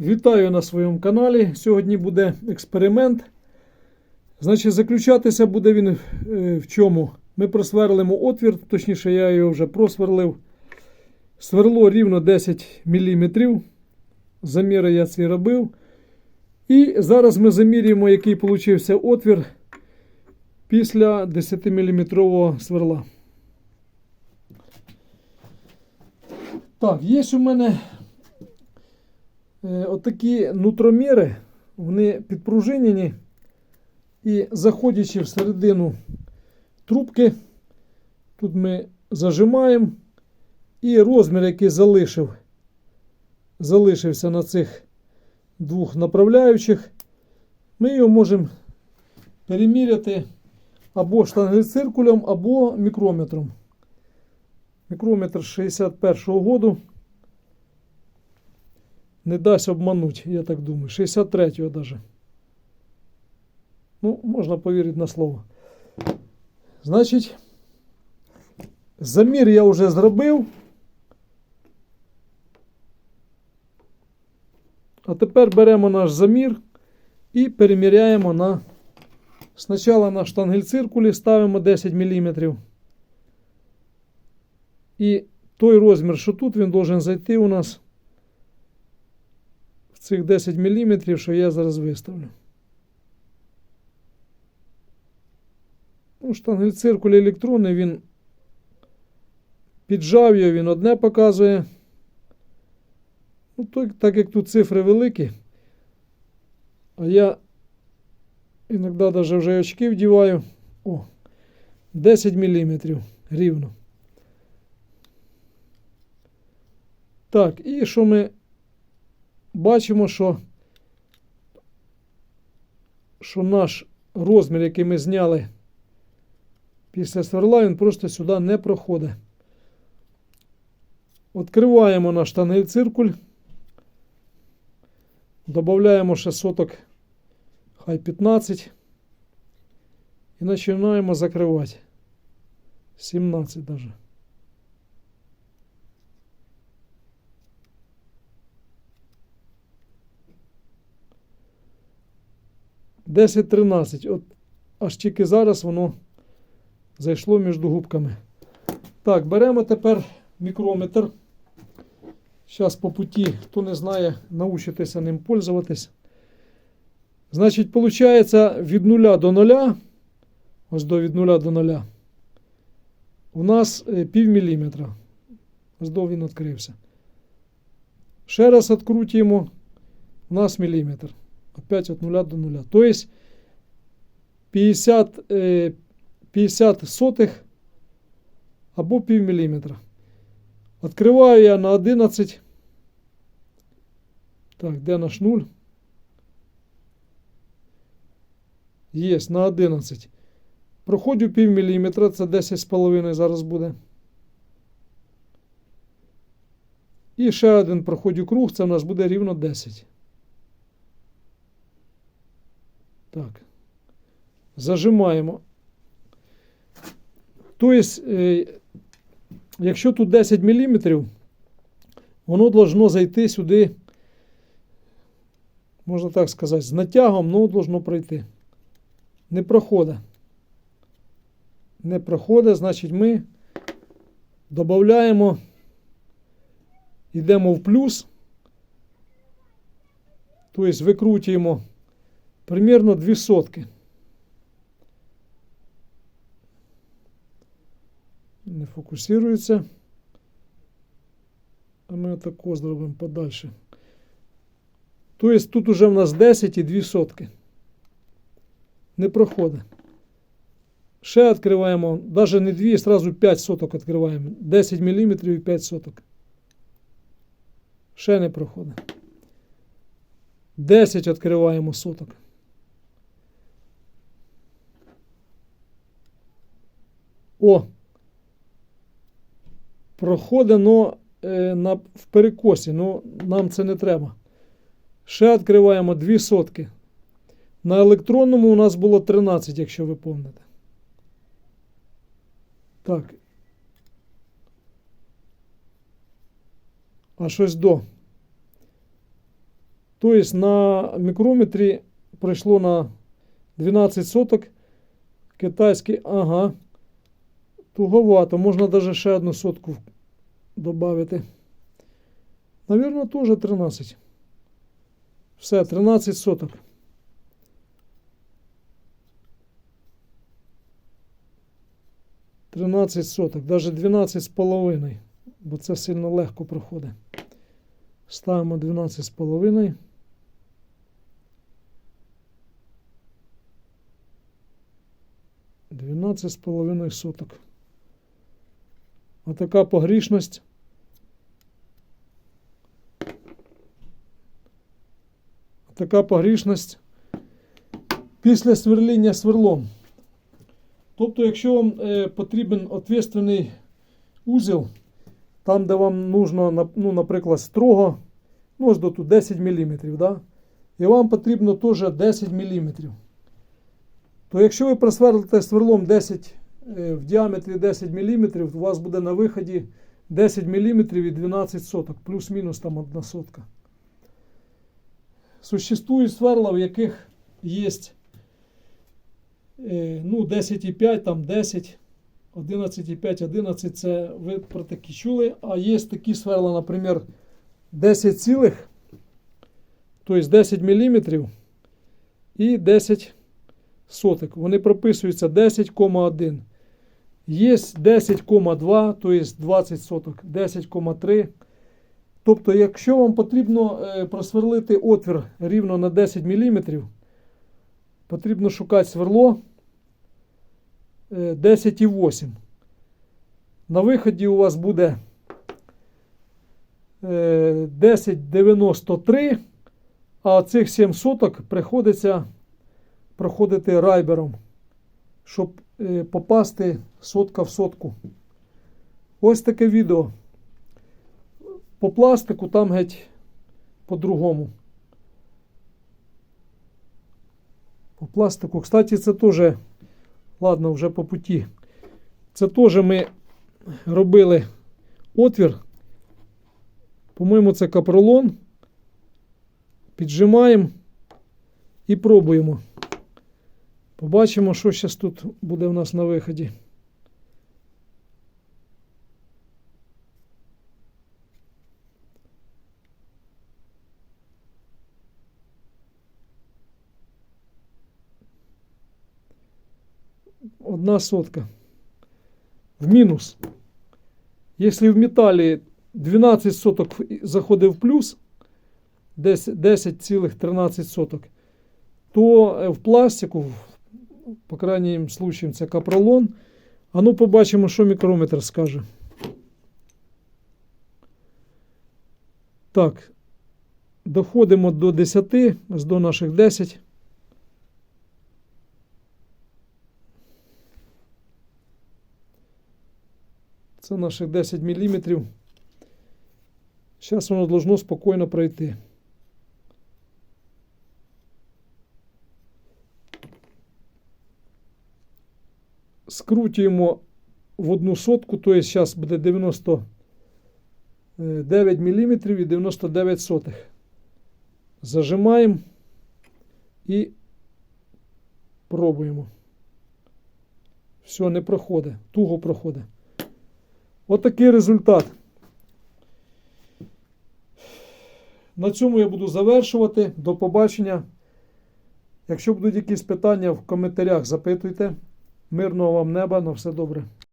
Вітаю на своєму каналі. Сьогодні буде експеримент. Значить, заключатися буде він е, в чому? Ми просверлимо отвір, точніше, я його вже просверлив. Сверло рівно 10 мм. Заміри я ці робив. І зараз ми замірюємо, який получився отвір після 10-мм сверла. Так, є у мене отакі нутроміри, вони підпружинені. І заходячи всередину трубки, тут ми зажимаємо. І розмір, який залишив, залишився на цих двох направляючих, ми його можемо переміряти або штангециркулем, або мікрометром. Мікрометр 61-го году. Не дасть обмануть, я так думаю. 63-го даже. Ну, можна повірити на слово. Значить, замір я вже зробив. А тепер беремо наш замір і переміряємо на. Спочатку на штангель-циркулі ставимо 10 мм. І той розмір, що тут, він должен зайти у нас цих 10 мм, що я зараз виставлю. Ну, штангель-циркуль електронний, він піджав його, він одне показує. Ну, так, так як тут цифри великі, а я іноді навіть вже очки вдіваю. О, 10 мм рівно. Так, і що ми бачимо, що, що наш розмір, який ми зняли після сверла, він просто сюди не проходить. Відкриваємо наш штангель циркуль. Добавляємо ще соток, хай 15. І починаємо закривати. 17 даже. Десять тринадцять. От аж тільки зараз воно зайшло між губками. Так, беремо тепер мікрометр. Зараз по путі, хто не знає, научитися ним пользуватись. Значить, виходить, від 0 до 0, ось до від 0 до 0, у нас е, пів міліметра. Ось до він відкрився. Ще раз відкрутимо, у нас міліметр. Опять від 0 до 0. Тобто 50, 50 сотих або пів міліметра. Откриваю я на 11. Так, де наш 0? Є, на 11. Проходжу пів міліметра, це 10,5 зараз буде. І ще один проходжу круг, це у нас буде рівно 10. Так. Зажимаємо. Тобто, е, якщо тут 10 мм, воно должно зайти сюди, можна так сказати, з натягом, ну, должно пройти. Не проходить. Не проходить, значить ми додаємо, йдемо в плюс, тобто викрутюємо примерно 2 сотки. не фокусується. А ми тако зробимо подальше. Тобто тут уже в нас 10 і 2 сотки. Не проходить. Ще відкриваємо, навіть не 2, сразу 5 соток відкриваємо. 10 мм і 5 соток. Ще не проходить. 10 відкриваємо соток. О! проходить но, е, на, в перекосі, ну нам це не треба. Ще відкриваємо 2 сотки. На електронному у нас було 13, якщо ви пам'ятаєте. Так. А щось до. Тобто на мікрометрі пройшло на 12 соток. Китайський, ага. Туговато. Можна навіть ще одну сотку додати. Навірно, теж 13. Все, 13 соток. Тринадцять соток, навіть 12 з половиною, бо це сильно легко проходить. Ставимо 12 з половиною. Дванадцять з половиною соток. Отака погрішність. Така погрішність після сверління сверлом. Тобто, якщо вам е, потрібен відповідальний узел, там, де вам нужно, ну, наприклад, строго, ну, ось до тут 10 мм, да? і вам потрібно теж 10 мм. То якщо ви просверлите сверлом 10 е, в діаметрі 10 мм, у вас буде на виході 10 мм і 12 соток, плюс-мінус там одна сотка. Существують сверла, в яких є е, ну, 10,5, там 10, 11,5, 11 це ви про такі чули. А є такі сверла, наприклад, 10 цілих, тобто 10 мм і 10 соток. Вони прописуються 10,1. Є 10,2, тобто 20 соток, 10,3. Тобто, якщо вам потрібно е, просверлити отвір рівно на 10 мм, потрібно шукати сверло е, 10,8. На виході у вас буде е, 10,93, а цих 7 соток приходиться проходити райбером, щоб е, попасти сотка в сотку. Ось таке відео. По пластику там геть по-другому. По пластику. Кстати, це теж, ладно, вже по путі. Це теж ми робили отвір. По-моєму, це капролон. Піджимаємо і пробуємо. Побачимо, що зараз тут буде в нас на виході. одна сотка. В мінус. Якщо в металі 12 соток заходить в плюс, 10,13 соток, то е, в пластику, в- по крайнім случаям, це капролон. А ну побачимо, що мікрометр скаже. Так, доходимо до 10, ось до наших 10. Це наших 10 мм. Зараз воно должно спокійно пройти. Скручуємо в одну сотку, тобто зараз буде 99 мм і 99 сотих. Зажимаємо і пробуємо. Все, не проходить, туго проходить. Отакий результат. На цьому я буду завершувати. До побачення. Якщо будуть якісь питання в коментарях, запитуйте. Мирного вам неба, на все добре.